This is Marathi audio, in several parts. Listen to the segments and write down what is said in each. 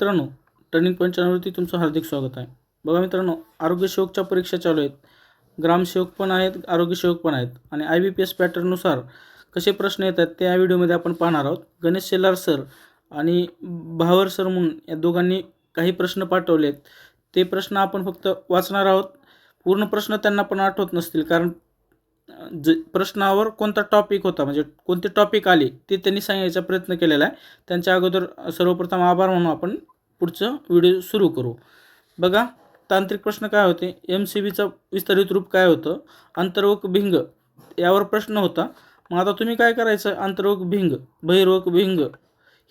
मित्रांनो टर्निंग पॉईंट चॅनलवरती तुमचं हार्दिक स्वागत आहे. बघा मित्रांनो आरोग्य सेवकच्या परीक्षा चालू आहेत. ग्रामसेवक पण आहेत आरोग्य सेवक पण आहेत. आणि आय बी पी एस पॅटर्ननुसार कसे प्रश्न येतात ते या व्हिडिओमध्ये आपण पाहणार आहोत. गणेश शेलार सर आणि भावर सर म्हणून या दोघांनी काही प्रश्न पाठवलेत. ते प्रश्न आपण फक्त वाचणार आहोत. पूर्ण प्रश्न त्यांना पण आठवत नसतील कारण ज प्रश्नावर कोणता टॉपिक होता म्हणजे कोणते टॉपिक आले ते त्यांनी सांगायचा प्रयत्न केलेला आहे. त्यांच्या अगोदर सर्वप्रथम आभार म्हणून आपण पुढचं व्हिडिओ सुरू करू. बघा तांत्रिक प्रश्न काय होते? एम सी बीचं विस्तारित रूप काय होतं? अंतर्वक भिंग यावर प्रश्न होता. मग आता तुम्ही काय करायचं? अंतर्वक भिंग बहिर्वक भिंग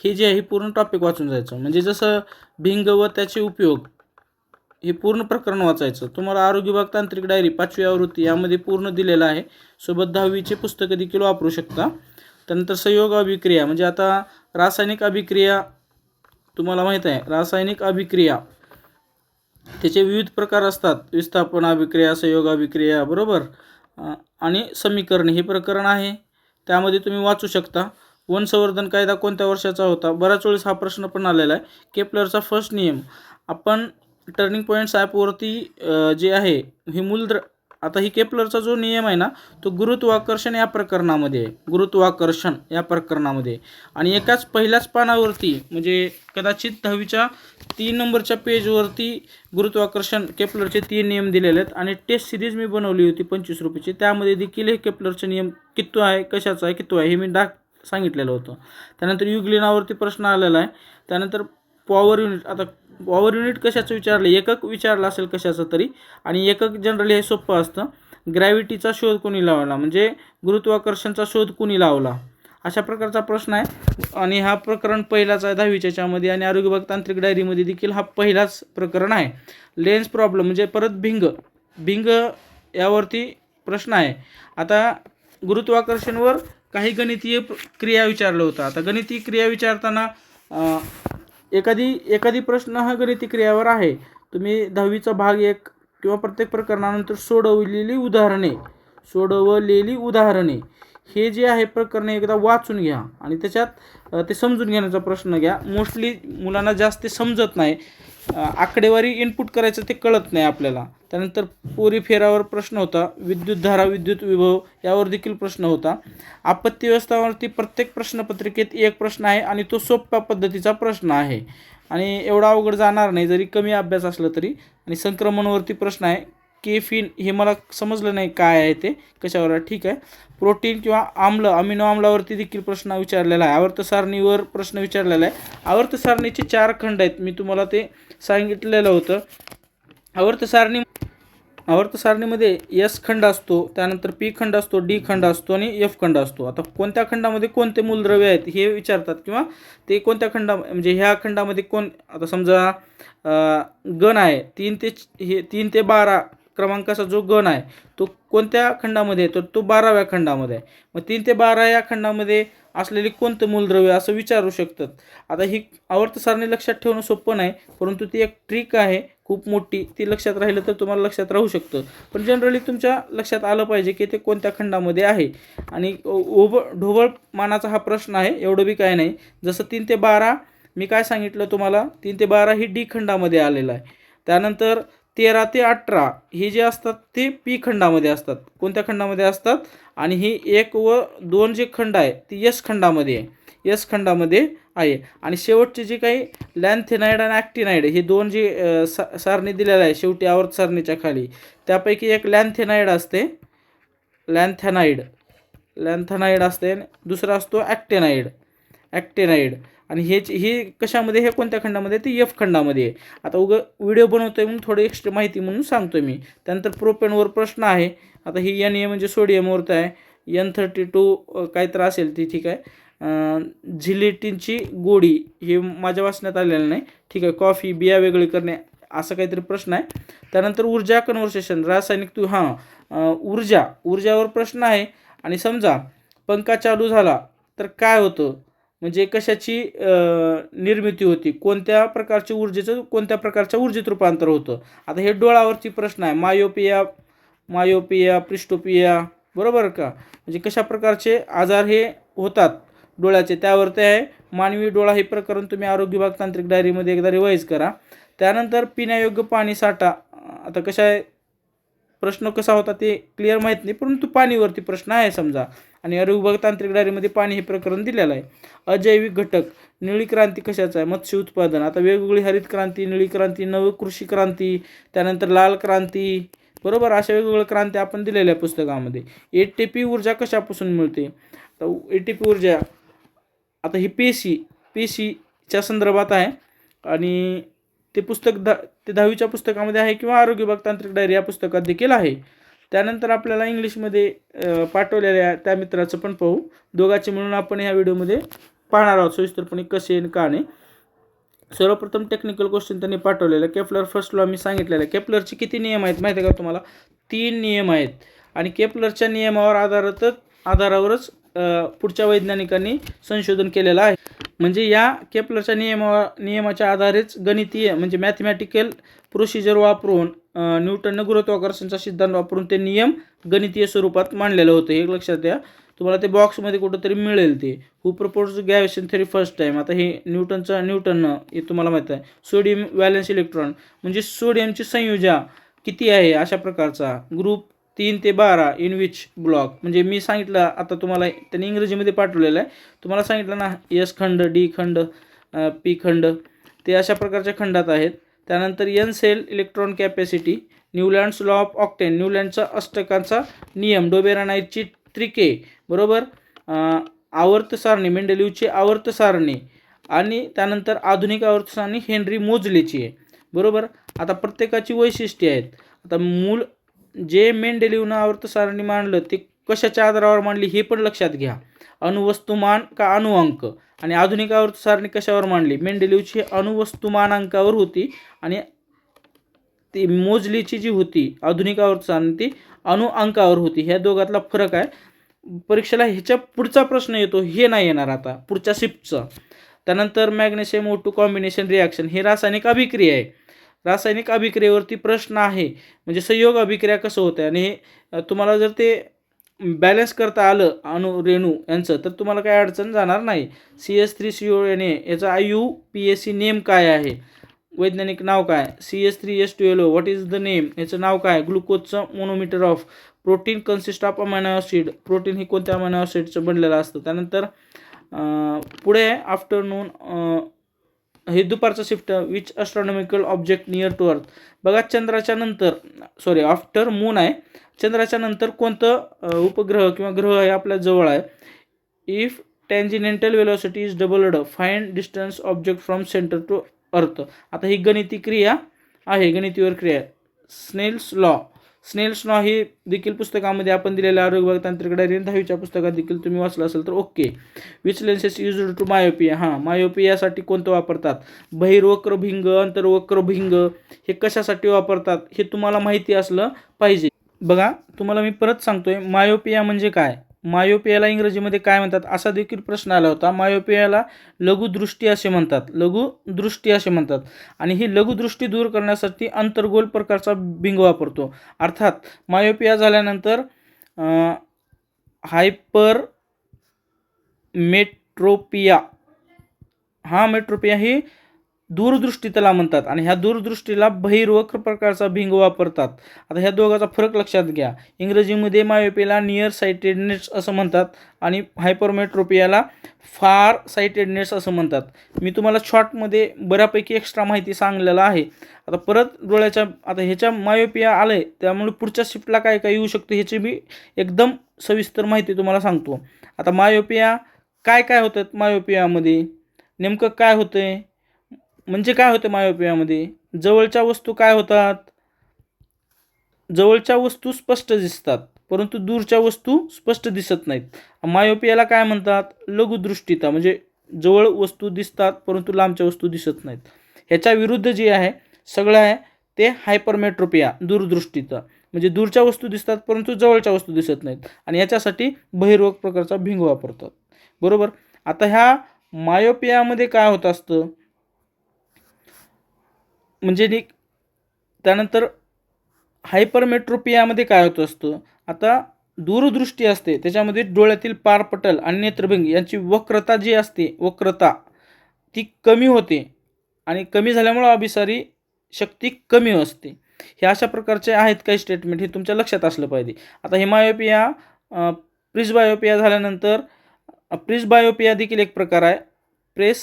हे जे आहे पूर्ण टॉपिक वाचून जायचं. म्हणजे जसं भिंग व त्याचे उपयोग हे पूर्ण प्रकरण वाचायचं. तुम्हाला आरोग्य विभाग तांत्रिक डायरी पाचवी आवृत्ती यामध्ये पूर्ण दिलेलं आहे. सोबत दहावीचे पुस्तकं देखील वापरू शकता. त्यानंतर संयोग अभिक्रिया म्हणजे आता रासायनिक अभिक्रिया तुम्हाला माहीत आहे. रासायनिक अभिक्रिया त्याचे विविध प्रकार असतात. विस्थापन अभिक्रिया संयोग अभिक्रिया बरोबर? आणि समीकरण हे प्रकरण आहे. त्यामध्ये तुम्ही वाचू शकता. वन संवर्धन कायदा कोणत्या वर्षाचा होता? बऱ्याच वेळेस हा प्रश्न पण आलेला आहे. केपलरचा फर्स्ट नियम. आपण टर्निंग पॉईंट्स ॲपवरती जे आहे हे मूलद्र आता ही केपलरचा जो नियम आहे ना तो गुरुत्वाकर्षण या प्रकरणामध्ये आहे. गुरुत्वाकर्षण या प्रकरणामध्ये आणि एकाच पहिल्याच पानावरती म्हणजे कदाचित दहावीच्या तीन नंबरच्या पेजवरती गुरुत्वाकर्षण केपलरचे तीन नियम दिलेले आहेत. आणि टेस्ट सिरीज मी बनवली होती पंचवीस रुपयाची. त्यामध्ये देखील हे केपलरचे नियम कितो आहे कशाचा आहे कितो आहे हे मी डाक सांगितलेलं होतं. त्यानंतर युग्लिनावरती प्रश्न आलेला आहे. त्यानंतर पॉवर युनिट आता पॉवर युनिट कशाचं विचारलं? एकक विचारलं असेल कशाचं तरी. आणि एकक जनरली हे सोपं असतं. ग्रॅव्हिटीचा शोध कोणी लावला? म्हणजे गुरुत्वाकर्षणचा शोध कोणी लावला? अशा प्रकारचा प्रश्न आहे. आणि हा प्रकरण पहिलाच आहे दहावीच्या याच्यामध्ये. आणि आरोग्य विभाग तांत्रिक डायरीमध्ये देखील हा पहिलाच प्रकरण आहे. लेन्स प्रॉब्लेम म्हणजे परत भिंग. भिंग यावरती प्रश्न आहे. आता गुरुत्वाकर्षणवर काही गणितीय प्र- क्रिया विचारलं होतं. आता गणितीय क्रिया विचारताना एखादी एखादी प्रश्न हा गणिती क्रियावर आहे. तुम्ही दहावीचा भाग एक किंवा प्रत्येक प्रकरणानंतर सोडवलेली उदाहरणे सोडवलेली उदाहरणे हे जे आहे प्रकरणे एकदा वाचून घ्या आणि त्याच्यात ते समजून घेण्याचा प्रश्न घ्या. मोस्टली मुलांना जास्त समजत नाही. आकडेवारी इनपुट करायचं ते कळत नाही आपल्याला. त्यानंतर पोरी फेरावर प्रश्न होता. विद्युत धारा विद्युत विभव यावर देखील प्रश्न होता. आपत्ती व्यवस्थावरती प्रत्येक प्रश्नपत्रिकेत एक प्रश्न आहे आणि तो सोप्या पद्धतीचा प्रश्न आहे. आणि एवढा अवघड जाणार नाही. जरी कमी अभ्यास असलं तरी आणि संक्रमणवरती प्रश्न आहे केफिन हे मला समजलं नाही काय आहे ते कशावर आहे ठीक आहे. प्रोटीन किंवा आम्ल अमिनो आम्लावरती देखील प्रश्न विचारलेला आहे. आवर्त सारणीवर प्रश्न विचारलेला आहे. आवर्त सारणीचे चार खंड आहेत. मी तुम्हाला ते सांगितलेलं होतं. आवर्त सारणी आवर्त सारणीमध्ये एस खंड असतो त्यानंतर पी खंड असतो डी खंड असतो आणि एफ खंड असतो. आता कोणत्या खंडामध्ये कोणते मूलद्रव्य आहेत हे विचारतात किंवा ते कोणत्या खंडा म्हणजे ह्या खंडामध्ये कोण आता समजा गण आहे. तीन ते हे तीन ते बारा क्रमांकाचा जो गण आहे तो कोणत्या खंडामध्ये आहे? तर तो बाराव्या खंडामध्ये आहे. मग तीन ते बारा या खंडामध्ये असलेली कोणतं मूलद्रव्य असं विचारू शकतात. आता ही आवर्त सारणी लक्षात ठेवणं सोपं नाही परंतु ती एक ट्रिक आहे खूप मोठी. ती लक्षात राहिलं तर तुम्हाला लक्षात राहू शकतं. पण जनरली तुमच्या लक्षात आलं पाहिजे की ते कोणत्या खंडामध्ये आहे. आणि ओब ढोबळ मानाचा हा प्रश्न आहे एवढं बी काय नाही. जसं तीन ते बारा मी काय सांगितलं तुम्हाला? तीन ते बारा ही डी खंडामध्ये आलेलं आहे. त्यानंतर तेरा ते अठरा हे जे असतात ते पी खंडामध्ये असतात. कोणत्या खंडामध्ये असतात? आणि ही एक व दोन जे खंड आहे ती यस खंडामध्ये आहे. यस खंडामध्ये आहे. आणि शेवटचे जे काही लॅन्थेनाईड आणि ॲक्टिनाईड हे दोन जे सा सारणी दिलेलं आहे शेवटी आवर्त सारणीच्या खाली त्यापैकी एक लॅन्थेनाईड असते. लॅन्थेनाइड लॅन्थेनाइड असते आणि दुसरा असतो ॲक्टेनाईड ॲक्टेनाईड आणि हे हे कशामध्ये हे कोणत्या खंडामध्ये? ते एफ खंडामध्ये आहे. आता उगं व्हिडिओ बनवतोय म्हणून थोडं एक्स्ट्रा माहिती म्हणून सांगतोय मी. त्यानंतर प्रोपेनवर प्रश्न आहे. आता ही एन ए म्हणजे सोडियमवरती आहे. एन थर्टी टू काय तर असेल ती ठीक आहे. झिलेटिनची गोडी हे माझ्या वाचण्यात आलेलं नाही. ठीक आहे कॉफी बिया वेगळी करणे असं काहीतरी प्रश्न आहे. त्यानंतर ऊर्जा कन्व्हर्सेशन रासायनिक तू हां ऊर्जा. ऊर्जावर प्रश्न आहे. आणि समजा पंखा चालू झाला तर काय होतं? म्हणजे कशाची निर्मिती होती? कोणत्या प्रकारच्या ऊर्जेचं कोणत्या प्रकारच्या ऊर्जेत रूपांतर होतं? आता हे डोळावरची प्रश्न आहे. मायोपिया मायोपिया प्रिस्टोपिया बरोबर का? म्हणजे कशा प्रकारचे आजार हे होतात डोळ्याचे? त्यावर ते आहे. मानवी डोळा हे प्रकरण तुम्ही आरोग्य विभाग तांत्रिक डायरीमध्ये एकदा रिवाईज करा. त्यानंतर पिण्यायोग्य पाणी साठा. आता कशा आहे? प्रश्न कसा होता ते क्लिअर माहीत नाही परंतु पाणीवरती प्रश्न आहे समजा. आणि आरोग्य विभाग तांत्रिक डायरीमध्ये पाणी हे प्रकरण दिलेलं आहे. अजैविक घटक निळी क्रांती कशाचा आहे? मत्स्य उत्पादन. आता वेगवेगळी हरित क्रांती निळी क्रांती नव कृषी क्रांती त्यानंतर लाल क्रांती. बरोबर? अशा वेगवेगळ्या क्रांती आपण दिलेल्या आहे पुस्तकामध्ये. ए टी पी ऊर्जा कशापासून मिळते? तर ए टी पी ऊर्जा आता ही पेशी पेशीच्या संदर्भात आहे. आणि ते पुस्तक द ते दहावीच्या पुस्तकामध्ये आहे किंवा आरोग्य विभाग तांत्रिक डायरी या पुस्तकात देखील आहे. त्यानंतर आपल्याला इंग्लिशमध्ये पाठवलेल्या त्या मित्राचं पण पाहू. दोघांचे मिळून आपण ह्या व्हिडिओमध्ये पाहणार आहोत. सविस्तरपणे कसे आणि का नाही सर्वप्रथम टेक्निकल क्वेश्चन त्यांनी पाठवलेलं केपलर फर्स्ट लॉ मी सांगितलेलं आहे केपलरचे किती नियम आहेत माहिती आहे का तुम्हाला? तीन नियम आहेत. आणि केपलरच्या नियमावर आधारतच आधारावरच पुढच्या वैज्ञानिकांनी संशोधन केलेलं आहे. म्हणजे या केपलरच्या नियमा नियमाच्या आधारेच गणितीय म्हणजे मॅथमॅटिकल प्रोसिजर वापरून न्यूटननं गुरुत्वाकर्षणचा सिद्धांत वापरून ते नियम गणितीय स्वरूपात मांडलेलं होतं. हे लक्षात द्या तुम्हाला ते बॉक्समध्ये कुठंतरी मिळेल ते. Who propose gravitation theory first time आता हे न्यूटनचं न्यूटननं हे तुम्हाला माहीत आहे. सोडियम व्हॅलेन्स इलेक्ट्रॉन म्हणजे सोडियमची संयोजा किती आहे? अशा प्रकारचा. ग्रुप तीन ते बारा इन विच ब्लॉक म्हणजे मी सांगितलं आता तुम्हाला त्यांनी इंग्रजीमध्ये पाठवलेलं आहे. तुम्हाला सांगितलं ना यस खंड डी खंड पी खंड ते अशा प्रकारच्या खंडात आहेत. त्यानंतर N cell electron capacity Newlands law of octaves न्यूलँडचा अष्टकांचा नियम डोबेरानाईटची त्रिके बरोबर? आवर्त सारणी मेंडेलिवची आवर्त सारणी आणि त्यानंतर आधुनिक आवर्त सारणी हेनरी मोजलेची आहे. बरोबर? आता प्रत्येकाची वैशिष्ट्ये आहेत. आता मूल जे मेंडेलिवनं आवर्त सारणी मांडलं ते कशाच्या आधारावर मांडली हे पण लक्षात घ्या. अणुवस्तुमान का अणुअंक? आणि आधुनिक आवर्त सारणी कशावर मांडली? मेंडेलिवची अणुवस्तुमानांकावर होती आणि ती मोजलीची जी होती आधुनिक आवर्त सारणी ती अणुअंकावर होती. ह्या दोघातला फरक आहे. परीक्षेला ह्याच्या पुढचा प्रश्न येतो हे नाही येणार आता. पुढच्या शिफ्टचा. त्यानंतर magnesium O two combination reaction हे रासायनिक अभिक्रिया आहे. रासायनिक अभिक्रियेवरती प्रश्न आहे. म्हणजे संयोग अभिक्रिया कसं होतं आणि हे तुम्हाला जर ते बॅलन्स करता आलं अणु रेणू यांचं तर तुम्हाला काही अडचण जाणार नाही. C S three C O N A याचा I U P S C name काय आहे? वैज्ञानिक नाव काय? C S three S twelve what is the name याचं नाव काय? ग्लुकोजचं monomer of protein consist of amino acid protein हे कोणत्या अमायनो ॲसिडचं बनलेलं असतं? त्यानंतर पुढे आफ्टरनून हे दुपारचं shift which astronomical object near to earth बघा चंद्राच्या नंतर सॉरी आफ्टर मून आहे. चंद्राच्या नंतर कोणतं उपग्रह किंवा ग्रह हे आपल्या जवळ आहे? If tangential velocity is doubled find distance object from centre to earth आता ही गणिती क्रिया आहे गणितीवर क्रिया स्नेल्स लॉ स्नेल स्नो हे देखील पुस्तकामध्ये आपण दिलेल्या आरोग्य विभाग तांत्रिक डायरी दहावीच्या पुस्तकात देखील तुम्ही वाचलं असेल तर okay. Which lenses use to myopia हां मायोपियासाठी कोणतं वापरतात? बहिर्वक्र भिंग अंतर्वक्र भिंग हे कशासाठी वापरतात? हे तुम्हाला माहिती असलं पाहिजे. बघा तुम्हाला मी परत सांगतोय मायोपिया म्हणजे काय? मायोपियाला इंग्रजीमध्ये काय म्हणतात? असा देखील प्रश्न आला होता. मायोपियाला लघुदृष्टी असे म्हणतात. लघुदृष्टी असे म्हणतात. आणि ही लघुदृष्टी दूर करण्यासाठी अंतर्गोल प्रकारचा भिंग वापरतो. अर्थात मायोपिया झाल्यानंतर हायपर मेट्रोपिया हा मेट्रोपिया ही दूरदृष्टी त्याला म्हणतात आणि ह्या दूरदृष्टीला बहिर्वक्र प्रकारचा भिंग वापरतात. आता ह्या दोघाचा फरक लक्षात घ्या. इंग्रजीमध्ये मायोपियाला नियर साईटेडनेट्स असं म्हणतात आणि हायपरमेट्रोपियाला फार सायटेडनेट्स असं म्हणतात. मी तुम्हाला शॉर्टमध्ये बऱ्यापैकी एक्स्ट्रा माहिती सांगलेलं आहे. आता परत डोळ्याच्या आता ह्याच्या मायोपिया आलं आहे त्यामुळे पुढच्या शिफ्टला काय काय येऊ शकतं ह्याची मी एकदम सविस्तर माहिती तुम्हाला सांगतो. आता मायोपिया काय काय होतात मायोपियामध्ये नेमकं काय होतं आहे म्हणजे काय होतं मायोपियामध्ये? जवळच्या वस्तू काय होतात? जवळच्या वस्तू स्पष्ट दिसतात परंतु दूरच्या वस्तू स्पष्ट दिसत नाहीत. मायोपियाला काय म्हणतात? लघुदृष्टीता म्हणजे जवळ वस्तू दिसतात परंतु लांबच्या वस्तू दिसत नाहीत. ह्याच्या विरुद्ध जे आहे सगळं आहे ते हायपरमेट्रोपिया दूरदृष्टीचा. म्हणजे दूरच्या वस्तू दिसतात परंतु जवळच्या वस्तू दिसत नाहीत. आणि याच्यासाठी बहिर्वक प्रकारचा भिंग वापरतात. बरोबर? आता ह्या मायोपियामध्ये काय होत असतं? म्हणजे नि त्यानंतर हायपरमेट्रोपियामध्ये काय होत असतं? आता दूरदृष्टी असते. त्याच्यामध्ये डोळ्यातील पारपटल आणि नेत्रभिंग यांची वक्रता जी असते वक्रता ती कमी होते आणि कमी झाल्यामुळं अभिसारी शक्ती कमी असते. हे अशा प्रकारचे आहेत काही स्टेटमेंट हे तुमच्या लक्षात असलं पाहिजे. आता हिमायोपिया प्रिसबायोपिया झाल्यानंतर प्रिसबायोपिया देखील एक प्रकार आहे. प्रेस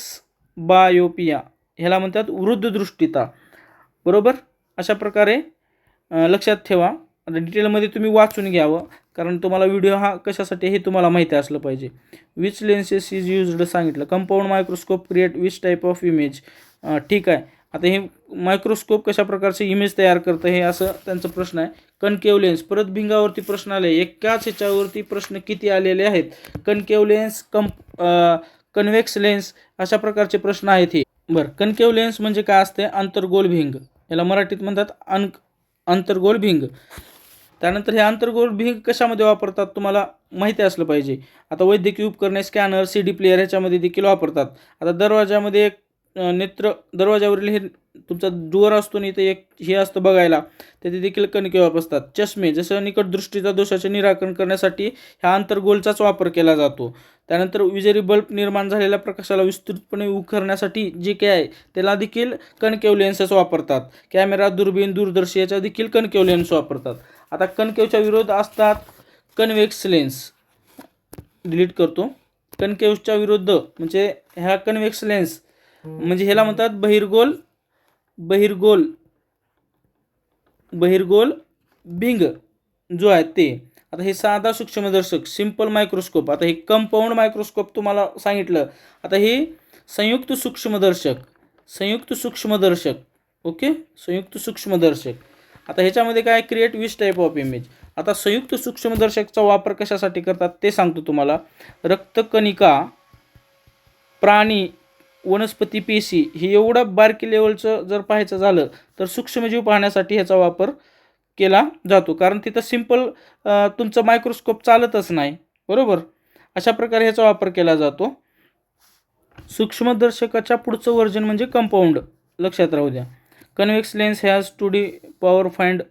बायोपिया ह्याला म्हणतात वृद्धदृष्टीता. बरोबर? अशा प्रकारे लक्षात ठेवा. आता डिटेलमध्ये तुम्ही वाचून घ्यावं कारण तुम्हाला व्हिडिओ हा कशासाठी हे तुम्हाला माहिती असलं पाहिजे. विच लेन्सेस इज युज्ड सांगितलं. Compound microscope create which type of image ठीक आहे. आता हे मायक्रोस्कोप कशा प्रकारचे इमेज तयार करतं हे असं त्यांचा प्रश्न आहे. कनकेव लेन्स परत भिंगावरती प्रश्न आले. एकाच ह्याच्यावरती प्रश्न किती आलेले आहेत? Concave lens cum convex lens अशा प्रकारचे प्रश्न आहेत हे. बरं. कनकेव लेन्स म्हणजे काय असते अंतर्गोल भिंग. याला मराठीत म्हणतात अन अंतर्गोल भिंग. त्यानंतर हे अंतर्गोल भिंग कशामध्ये वापरतात तुम्हाला माहिती असलं पाहिजे. आता वैद्यकीय उपकरणे स्कॅनर सी डी प्लेअर ह्याच्यामध्ये देखील वापरतात. आता दरवाजामध्ये एक नेत्र दरवाजावरील हे तुमचा डोअर असतो आणि इथे एक हे असतं बघायला त्याचे देखील कणके वापरतात. चष्मे जसं निकट दृष्टीचा दोषाचे निराकरण करण्यासाठी ह्या अंतर्गोलचाच वापर केला जातो. त्यानंतर विजेरी बल्ब निर्माण झालेल्या प्रकाशाला विस्तृतपणे उखरण्यासाठी जे काय आहे त्याला देखील कणकेव लेन्सेस वापरतात. कॅमेरा दुर्बीण दूरदर्शी याच्या देखील कणकेव लेन्स वापरतात. आता कणकेवच्या विरोध असतात कन्व्हेक्स लेन्स. डिलीट करतो. कणकेवच्या विरुद्ध म्हणजे ह्या कन्व्हेक्स लेन्स म्हणजे ह्याला म्हणतात बहिर्गोल बहिर्गोल बहिर्गोल भिंग जो आहे ते. आता हे साधा सूक्ष्मदर्शक सिंपल मायक्रोस्कोप आता हे कंपाऊंड मायक्रोस्कोप तुम्हाला सांगितलं. आता हे संयुक्त सूक्ष्मदर्शक संयुक्त सूक्ष्मदर्शक ओके संयुक्त सूक्ष्मदर्शक. आता ह्याच्यामध्ये काय create which type of image आता संयुक्त सूक्ष्मदर्शकचा वापर कशासाठी करतात ते सांगतो तुम्हाला. रक्तकणिका प्राणी वनस्पती पेशी हे एवढं बारकी लेवलचं जर पाहायचं झालं तर सूक्ष्मजीव पाहण्यासाठी ह्याचा वापर केला जातो. कारण तिथं सिंपल तुमचं मायक्रोस्कोप चालतच नाही. बरोबर? अशा प्रकारे ह्याचा वापर केला जातो. सूक्ष्मदर्शकाच्या पुढचं वर्जन म्हणजे कंपाऊंड लक्षात राहू द्या. Convex lens has two D power find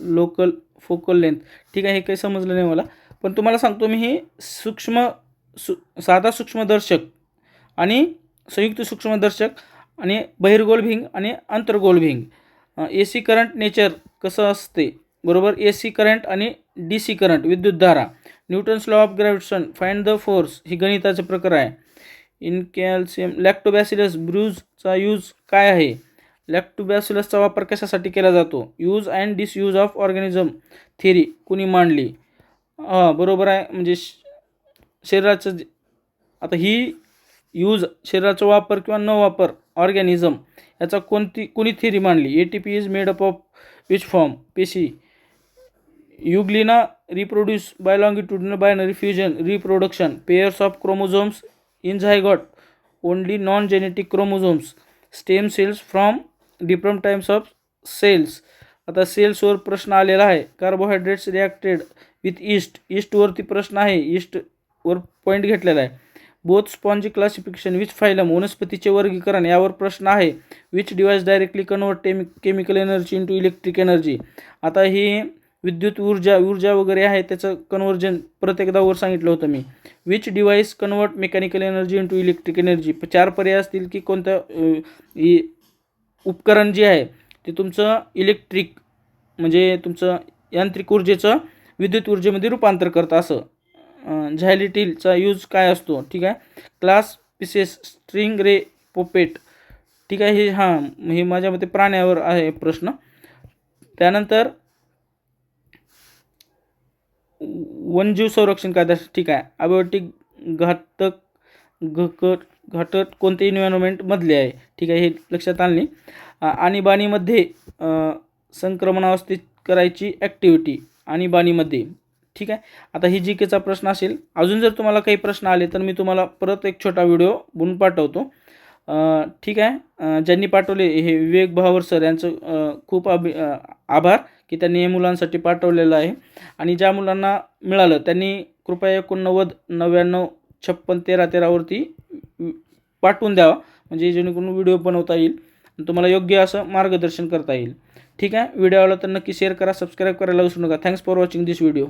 local focal length ठीक आहे हे काही समजलं नाही मला. पण तुम्हाला सांगतो मी हे सूक्ष्म सु साधा सूक्ष्मदर्शक आणि संयुक्त सूक्ष्मदर्शक आणि बहिर्गोल भिंग आणि अंतर्गोल भिंग. ए सी करंट नेचर कसं असते? बरोबर? ए सी करंट आणि डी सी करंट विद्युतधारा Newton's law of gravitation find the force ही गणिताचे प्रकार आहे. इन कॅल्शियम लॅक्टोबॅसिलस ब्रूजचा यूज काय आहे? लॅक्टोबॅसिलसचा वापर कशासाठी केला जातो? Use and disuse of organism theory कुणी मांडली? हां बरोबर आहे? म्हणजे श- शरीराचं जे- आता ही यूज शरीराचा वापर किंवा न वापर ऑर्गॅनिझम याचा कोणती कोणी थिअरी मांडली? A T P is made up of which form पेशी. Euglena reproduce by longitudinal binary fusion reproduction pairs of chromosomes in zygote only non genetic chromosomes stem cells from different times of cells आता सेल्सवर प्रश्न आलेला आहे. कार्बोहायड्रेट्स रिॲक्टेड विथ ईस्ट ईस्टवरती प्रश्न आहे. ईस्टवर पॉईंट घेतलेला आहे. Both spongy classification which phylum वनस्पतीचे वर्गीकरण यावर प्रश्न आहे. Which device directly convert टेमि chemical energy into electric energy आता ही विद्युत ऊर्जा ऊर्जा वगैरे आहे त्याचं कन्वर्जन प्रत्येकदा वर सांगितलं होतं मी. Which device convert mechanical energy into electric energy चार पर्याय असतील की कोणतं इ- उपकरण जे आहे ते तुमचं इलेक्ट्रिक म्हणजे तुमचं यांत्रिक ऊर्जेचं विद्युत ऊर्जेमध्ये रूपांतर करतं असं. झॅलिटीलचा यूज काय असतो? ठीक आहे. Class pieces string ray poppet. ठीक आहे हे हां हे माझ्या मते प्राण्यावर आहे प्रश्न. त्यानंतर वनजीव संरक्षण कायदा ठीक आहे. अबायोटिक घातक घकट घटक कोणते इन्व्हायरमेंटमधले आहे. ठीक आहे हे लक्षात आणले. आणीबाणीमध्ये अ, संक्रमणावस्थित करायची ॲक्टिव्हिटी आणीबाणीमध्ये ठीक आहे? आता ही जी केचा प्रश्न असेल. अजून जर तुम्हाला काही प्रश्न आले तर मी तुम्हाला परत एक छोटा व्हिडिओ बनून पाठवतो. ठीक आहे? ज्यांनी पाठवले हे विवेक भावर सर यांचं खूप अभि आभार की त्यांनी हे मुलांसाठी पाठवलेलं आहे. आणि ज्या मुलांना मिळालं त्यांनी कृपया एकोणनव्वद नव्याण्णव छप्पन तेरा तेरावरती पाठवून द्यावा. म्हणजे जेणेकरून व्हिडिओ बनवता येईल आणि तुम्हाला योग्य असं मार्गदर्शन करता येईल. ठीक आहे? व्हिडिओ आवडला तर नक्की शेअर करा सबस्क्राईब करायला विसरू नका. Thanks for watching this video